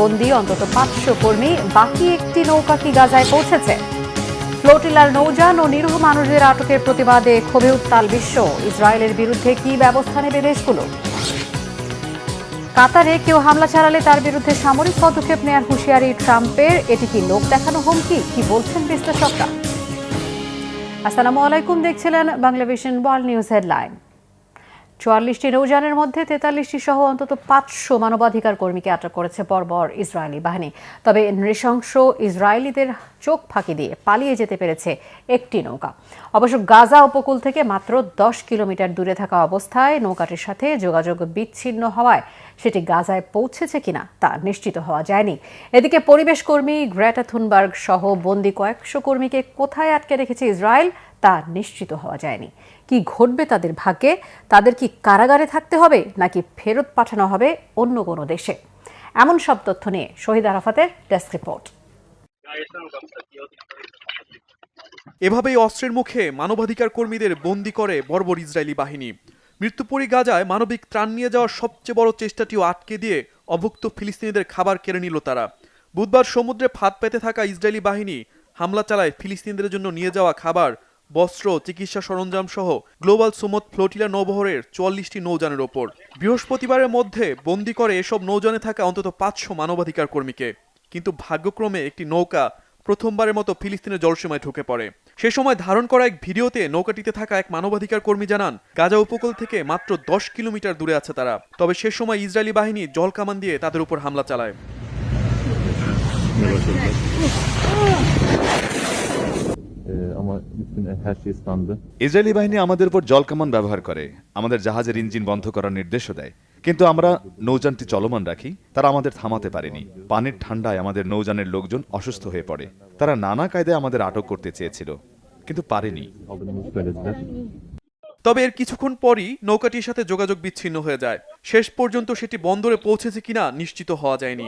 বন্দি অন্তত পাঁচশো কর্মী, বাকি একটি নৌকা কি গাজায় পৌঁছেছে। ফ্লোটিলার নৌযান ও নিরীহ মানুষদের আটকের প্রতিবাদে ক্ষোভে উত্তাল বিশ্ব। ইসরায়েলের বিরুদ্ধে কি ব্যবস্থা নেবে দেশগুলো? কাতারে কেউ হামলা চালালে তার বিরুদ্ধে সামরিক পদক্ষেপ নেয়ার হুঁশিয়ারি ট্রাম্পের। এটি কি লোক দেখানো হুমকি? কি বলছেন বিশ্লেষকরা? আসসালামু আলাইকুম, দেখছিলেন বাংলাভিশন ওয়ার্ল্ড নিউজ হেডলাইন। চুয়াল্লিশটি নৌযানের মধ্যে তেতাল্লিশটি সহ অন্তত পাঁচশো মানবাধিকার কর্মীকে আটক করেছে বর্বর ইসরায়েলি বাহিনী। তবে নৃশংস ইসরায়েলিদের চোখ ফাঁকি দিয়ে পালিয়ে যেতে পেরেছে একটি নৌকা। অবশ্য গাজা উপকূল থেকে মাত্র দশ কিলোমিটার দূরে থাকা অবস্থায় নৌকাটির সাথে যোগাযোগ বিচ্ছিন্ন হওয়ায় সেটি গাজায় পৌঁছেছে কিনা তা নিশ্চিত হওয়া যায়নি। এদিকে পরিবেশ কর্মী গ্রেটা থুনবার্গ সহ বন্দি কয়েকশো কর্মীকে কোথায় আটকে রেখেছে ইসরায়েল তা নিশ্চিত হওয়া যায়নি। কি ঘটবে তাদের ভাগ্যে? তাদের কি কারাগারে থাকতে হবে, নাকি ফেরত পাঠানো হবে অন্য কোনো দেশে? এমন সব তথ্য নিয়ে শহীদ আরাফাতের ডেস্ক রিপোর্ট। এভাবেই অস্ত্রের মুখে মানবাধিকার কর্মীদের বন্দি করে বর্বর ইসরায়েলি বাহিনী। মৃত্যুপুরী গাজায় মানবিক ত্রাণ নিয়ে যাওয়ার সবচেয়ে বড় চেষ্টাটিও আটকে দিয়ে অভুক্ত ফিলিস্তিনিদের খাবার কেড়ে নিল তারা। বুধবার সমুদ্রে ফাঁদ পেতে থাকা ইসরায়েলি বাহিনী হামলা চালায় ফিলিস্তিনিদের জন্য নিয়ে যাওয়া খাবার বস্ত্র, চিকিৎসা সরঞ্জাম সহ গ্লোবাল সুমত ফ্লোটিলা নৌবহরের চুয়াল্লিশটি নৌযানের ওপর। বৃহস্পতিবারের মধ্যে বন্দি করে এসব নৌযানে থাকা অন্তত পাঁচশো মানবাধিকার কর্মীকে। কিন্তু ভাগ্যক্রমে একটি নৌকা প্রথমবারের মতো ফিলিস্তিনের জলসীমায় ঢুকে পড়ে। সে সময় ধারণ করা এক ভিডিওতে নৌকাটিতে থাকা এক মানবাধিকার কর্মী জানান, গাজা উপকূল থেকে মাত্র দশ কিলোমিটার দূরে আছে তারা। তবে সে সময় ইসরায়েলি বাহিনী জল কামান দিয়ে তাদের উপর হামলা চালায়। Ee, her şey ıslandı. Israeli বাহিনী আমাদের উপর জলকামান ব্যবহার করে আমাদের জাহাজের ইঞ্জিন বন্ধ করার নির্দেশও দেয়। কিন্তু আমরা নৌযানটি চলমান রাখি তারা আমাদের থামাতে পারেনি। পানির ঠান্ডায় আমাদের নৌযানের লোকজন অসুস্থ হয়ে পড়ে। তারা নানা কায়দায় আমাদের আটক করতে চেয়েছিল কিন্তু পারেনি। তবে এর কিছুক্ষণ পরই নৌকাটির সাথে যোগাযোগ বিচ্ছিন্ন হয়ে যায়। শেষ পর্যন্ত সেটি বন্দরে পৌঁছেছে কিনা নিশ্চিত হওয়া যায়নি।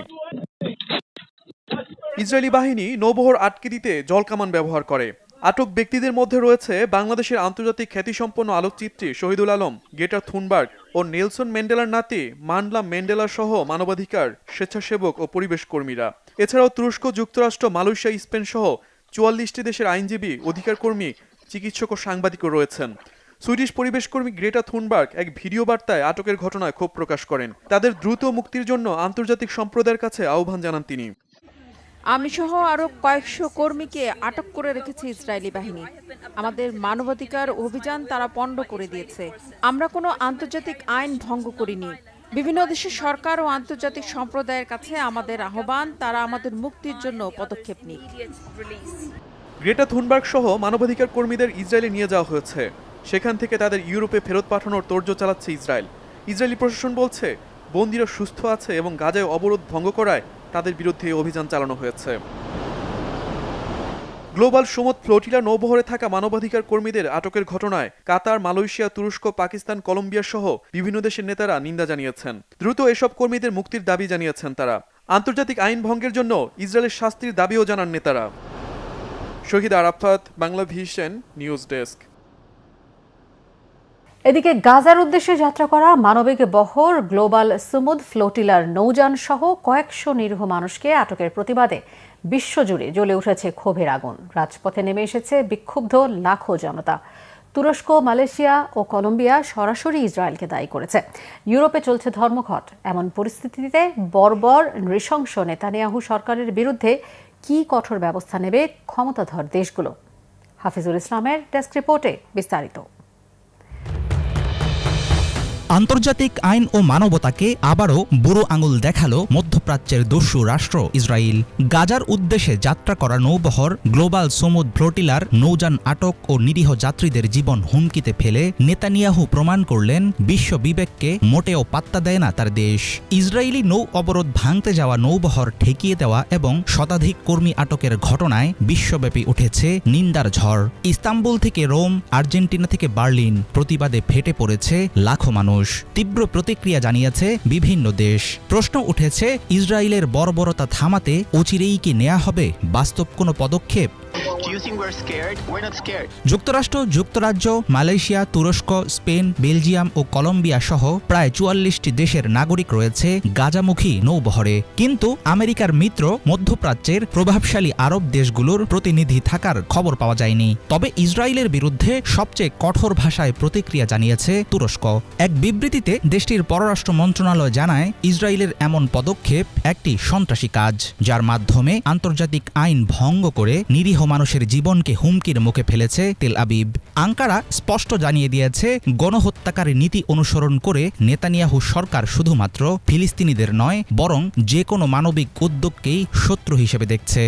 ইসরায়েলি বাহিনী নৌবহর আটকে দিতে জলকামান ব্যবহার করে। আটক ব্যক্তিদের মধ্যে রয়েছে বাংলাদেশের আন্তর্জাতিক খ্যাতিসম্পন্ন আলোকচিত্রী শহীদুল আলম গেটার থুনবার্গ ও নেলসন ম্যান্ডেলার নাতি মান্ডলা ম্যান্ডেলা সহ মানবাধিকার স্বেচ্ছাসেবক ও পরিবেশ কর্মীরা। এছাড়াও তুরস্ক যুক্তরাষ্ট্র, মালয়েশিয়া, স্পেন সহ চুয়াল্লিশটি দেশের আইনজীবী অধিকার কর্মী চিকিৎসক ও সাংবাদিকও রয়েছেন। সুইডিশ পরিবেশ কর্মী গ্রেটা থুনবার্গ এক ভিডিও বার্তায় আটকের ঘটনায় ক্ষোভ প্রকাশ করেন। তাদের দ্রুত মুক্তির জন্য আন্তর্জাতিক সম্প্রদায়ের কাছে আহ্বান জানান তিনি। আমি সহ আরও কয়েকশো কর্মীকে আটক করে রেখেছে ইসরায়েলি বাহিনী। আমাদের মানবাধিকার অভিযান তারা পণ্ড করে দিয়েছে। আমরা কোনো আন্তর্জাতিক আইন ভঙ্গ করিনি। বিভিন্ন দেশের সরকার ও আন্তর্জাতিক সম্প্রদায়ের কাছে আমাদের আহ্বান, তারা আমাদের মুক্তির জন্য পদক্ষেপ নিক। গ্রেটা থুনবার্গ সহ মানবাধিকার কর্মীদের ইসরায়েলে নিয়ে যাওয়া হয়েছে। সেখান থেকে তাদের ইউরোপে ফেরত পাঠানোর তোড়জোড় চালাচ্ছে ইসরায়েল। ইসরায়েলি প্রশাসন বলছে, বন্দিরা সুস্থ আছে এবং গাজায় অবরোধ ভঙ্গ করায় তাদের বিরুদ্ধে অভিযান চালানো হয়েছে। গ্লোবাল সুমত ফ্লোটিলা নৌবহরে থাকা মানবাধিকার কর্মীদের আটকের ঘটনায় কাতার, মালয়েশিয়া, তুরস্ক, পাকিস্তান, কলম্বিয়া সহ বিভিন্ন দেশের নেতারা নিন্দা জানিয়েছেন। দ্রুত এসব কর্মীদের মুক্তির দাবি জানিয়েছেন তারা। আন্তর্জাতিক আইন ভঙ্গের জন্য ইসরায়েলের শাস্তির দাবিও জানান নেতারা। Shahid Arafat Bangla vision news desk. এদিকে গাজার উদ্দেশ্যে যাত্রা করা মানবিক বহর, গ্লোবাল সুমুদ, ফ্লোটিলার নৌযান সহ কয়েকশো নিরীহ মানুষকে আটকের প্রতিবাদে বিশ্বজুড়ে জ্বলে উঠেছে ক্ষোভের আগুন। রাজপথে নেমে এসেছে বিক্ষুব্ধ লাখো জনতা। তুরস্ক, মালয়েশিয়া ও কলম্বিয়া সরাসরি ইসরায়েলকে দায়ী করেছে। ইউরোপে চলছে ধর্মঘট। এমন পরিস্থিতিতে বর্বর নৃশংস নেতানিয়াহু সরকারের বিরুদ্ধে কি কঠোর ব্যবস্থা নেবে ক্ষমতাধর দেশগুলো? হাফিজুল ইসলামের ডেস্ক রিপোর্টে বিস্তারিত। আন্তর্জাতিক আইন ও মানবতাকে আবারও বুড়ো আঙুল দেখাল মধ্যপ্রাচ্যের দস্যু রাষ্ট্র ইসরায়েল গাজার উদ্দেশ্যে যাত্রা করা নৌবহর গ্লোবাল সমুদ ফ্লোটিলার নৌযান আটক ও নিরীহ যাত্রীদের জীবন হুমকিতে ফেলে নেতানিয়াহু প্রমাণ করলেন, বিশ্ব বিবেককে মোটেও পাত্তা দেয় না তার দেশ। ইসরায়েলি নৌ অবরোধ ভাঙতে যাওয়া নৌবহর ঠেকিয়ে দেওয়া এবং শতাধিক কর্মী আটকের ঘটনায় বিশ্বব্যাপী উঠেছে নিন্দার ঝড়। ইস্তাম্বুল থেকে রোম, আর্জেন্টিনা থেকে বার্লিন প্রতিবাদে ফেটে পড়েছে লাখো মানুষ। তীব্র প্রতিক্রিয়া জানিয়েছে বিভিন্ন দেশ। প্রশ্ন উঠেছে ইসরায়েলের বর্বরতা থামাতে অচিরেই কি নেওয়া হবে বাস্তব কোনো পদক্ষেপ? যুক্তরাষ্ট্র, যুক্তরাজ্য, মালয়েশিয়া, তুরস্ক, স্পেন, বেলজিয়াম ও কলম্বিয়া সহ প্রায় চুয়াল্লিশটি দেশের নাগরিক রয়েছে গাজামুখী নৌবহরে। কিন্তু আমেরিকার মিত্র মধ্যপ্রাচ্যের প্রভাবশালী আরব দেশগুলোর প্রতিনিধি থাকার খবর পাওয়া যায়নি। তবে ইসরায়েলের বিরুদ্ধে সবচেয়ে কঠোর ভাষায় প্রতিক্রিয়া জানিয়েছে তুরস্ক। এক বিবৃতিতে দেশটির পররাষ্ট্র মন্ত্রণালয় জানায়, ইসরায়েলের এমন পদক্ষেপ একটি সন্ত্রাসী কাজ, যার মাধ্যমে আন্তর্জাতিক আইন ভঙ্গ করে নিরীহ মানুষের জীবনকে হুমকির মুখে ফেলেছে তেল আবিব। আঙ্কারা স্পষ্ট জানিয়ে দিয়েছে, গণহত্যাকারী নীতি অনুসরণ করে নেতানিয়াহু সরকার শুধুমাত্র ফিলিস্তিনিদের নয়, বরং যে কোনো মানবিক উদ্যোগকেই শত্রু হিসেবে দেখছে।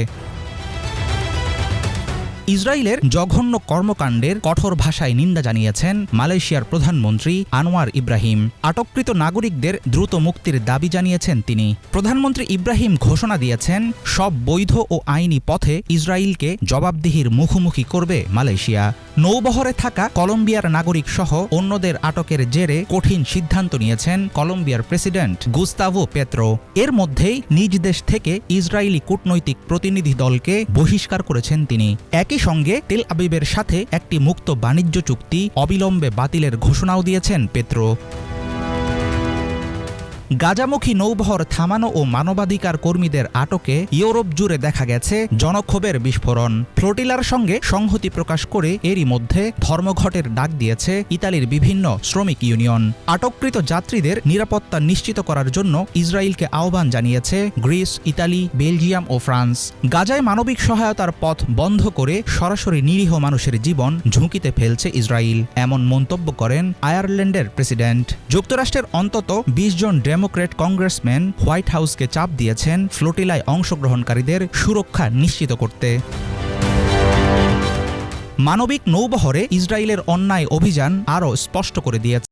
ইসরায়েলের জঘন্য কর্মকাণ্ডের কঠোর ভাষায় নিন্দা জানিয়েছেন মালয়েশিয়ার প্রধানমন্ত্রী আনোয়ার ইব্রাহিম। আটককৃত নাগরিকদের দ্রুত মুক্তির দাবি জানিয়েছেন তিনি। প্রধানমন্ত্রী ইব্রাহিম ঘোষণা দিয়েছেন, সব বৈধ ও আইনি পথে ইসরায়েলকে জবাবদিহির মুখোমুখি করবে মালয়েশিয়া। নৌবহরে থাকা কলম্বিয়ার নাগরিক সহ অন্যদের আটকের জেরে কঠিন সিদ্ধান্ত নিয়েছেন কলম্বিয়ার প্রেসিডেন্ট গুস্তাভো পেত্রো। এর মধ্যেই নিজ দেশ থেকে ইসরায়েলি কূটনৈতিক প্রতিনিধি দলকে বহিষ্কার করেছেন তিনি। একই সঙ্গে তেল আবিবের সাথে একটি মুক্ত বাণিজ্য চুক্তি অবিলম্বে বাতিলের ঘোষণাও দিয়েছেন পেত্রো। গাজামুখী নৌবহর থামানো ও মানবাধিকার কর্মীদের আটকে ইউরোপ জুড়ে দেখা গেছে জনক্ষোভের বিস্ফোরণ। ফ্লোটিলার সঙ্গে সংহতি প্রকাশ করে এরই মধ্যে ধর্মঘটের ডাক দিয়েছে ইতালির বিভিন্ন শ্রমিক ইউনিয়ন। আটককৃত যাত্রীদের নিরাপত্তা নিশ্চিত করার জন্য ইসরায়েলকে আহ্বান জানিয়েছে গ্রিস, ইতালি, বেলজিয়াম ও ফ্রান্স। গাজায় মানবিক সহায়তার পথ বন্ধ করে সরাসরি নিরীহ মানুষের জীবন ঝুঁকিতে ফেলছে ইসরায়েল, এমন মন্তব্য করেন আয়ারল্যান্ডের প্রেসিডেন্ট। যুক্তরাষ্ট্রের অন্তত বিশ জন ডেমোক্রেট কংগ্রেসম্যান হোয়াইট হাউসকে চাপ দিয়েছেন ফ্লোটিলায় অংশগ্রহণকারীদের সুরক্ষা নিশ্চিত করতে। মানবিক নৌবহরে ইসরায়েলের অন্যায় অভিযান আরও স্পষ্ট করে দিয়েছে।